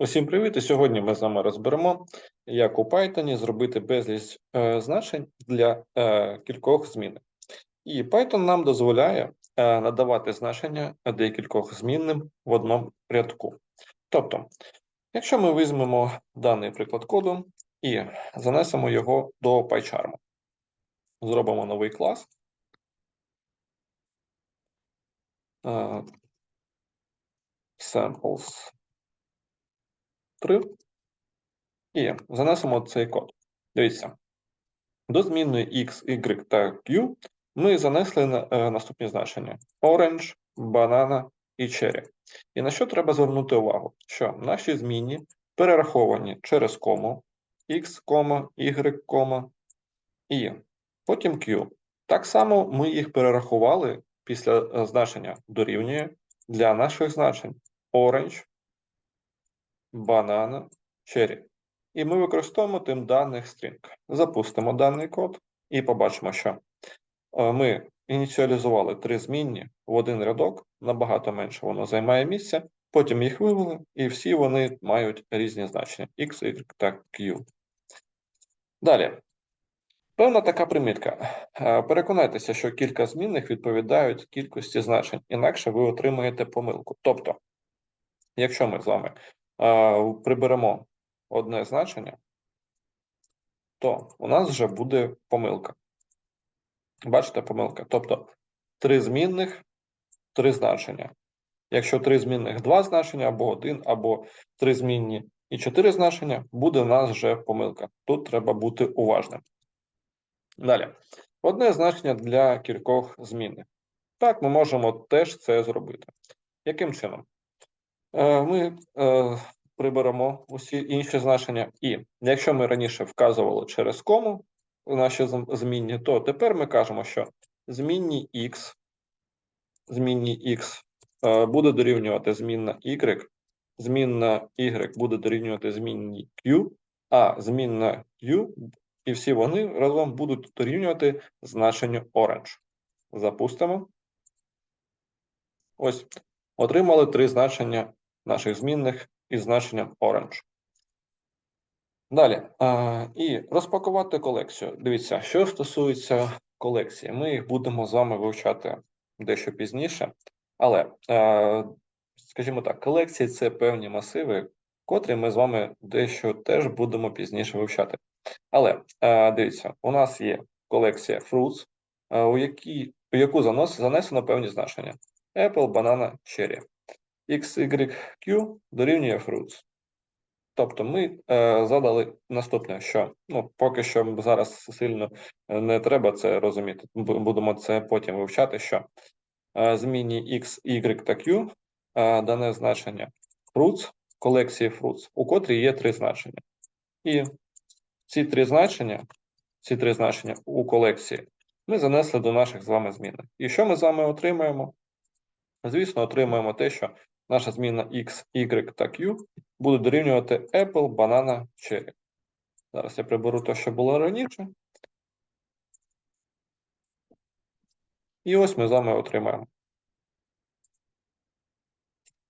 Усім привіт! І сьогодні ми з вами розберемо, як у Python зробити безліч е, значень для е, кількох змін. І Python нам дозволяє е, надавати значення декількох змінним в одному рядку. Тобто, якщо ми візьмемо даний приклад коду і занесемо його до PyCharm, зробимо новий клас. Е, samples 3 і занесемо цей код. Дивіться, до змінної x, y та q ми занесли е, наступні значення: orange, banana і cherry. І на що треба звернути увагу? Що наші змінні перераховані через кому, x, y, і потім q. Так само ми їх перерахували після е, значення дорівнює для наших значень orange, банана, cherry. І ми використовуємо тим даних string. Запустимо даний код і побачимо, що е, ми ініціалізували три змінні в один рядок, набагато менше воно займає місця, потім їх вивели, і всі вони мають різні значення x, y та q. Далі. Певна така примітка. Е, Переконайтеся, що кілька змінних відповідають кількості значень, інакше ви отримаєте помилку. Тобто, якщо ми з вами приберемо одне значення, то у нас вже буде помилка. Бачите, помилка. Тобто три змінних, три значення. Якщо три змінних два значення, або один, або три змінні і чотири значення, буде у нас вже помилка. Тут треба бути уважним. Далі. Одне значення для кількох змінних. Так, ми можемо теж це зробити. Яким чином? Е, Ми е, приберемо усі інші значення, і якщо ми раніше вказували через кому наші змінні, то тепер ми кажемо, що змінні x, змінні x е, буде дорівнювати змінна y, змінна y буде дорівнювати змінній q, а змінна q і всі вони разом будуть дорівнювати значенню orange. Запустимо. Ось, отримали три значення наших змінних із значенням orange. Далі. І розпакувати колекцію. Дивіться, що стосується колекції, ми їх будемо з вами вивчати дещо пізніше. Але, е, скажімо так, колекції це певні масиви, котрі ми з вами дещо теж будемо пізніше вивчати. Але е, дивіться, у нас є колекція fruits, е, у, якій, у яку занесено певні значення: Apple, banana, cherry. X, Y, Q дорівнює fruits. Тобто ми е, задали наступне, що ну, поки що зараз сильно е, не треба це розуміти. Будемо це потім вивчати, що е, змінні X, Y та Q е, дане значення fruits, колекції fruits, у котрій є три значення. І ці три значення, ці три значення у колекції ми занесли до наших з вами змінних. І що ми з вами отримаємо? Звісно, отримаємо те, що наша зміна X, Y та Q буде дорівнювати Apple, Banana, Cherry. Зараз я приберу те, що було раніше. І ось ми з вами отримаємо.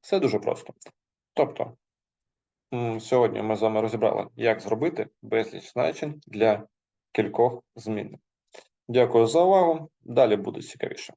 Все дуже просто. Тобто, сьогодні ми з вами розібрали, як зробити безліч значень для кількох змін. Дякую за увагу. Далі буде цікавіше.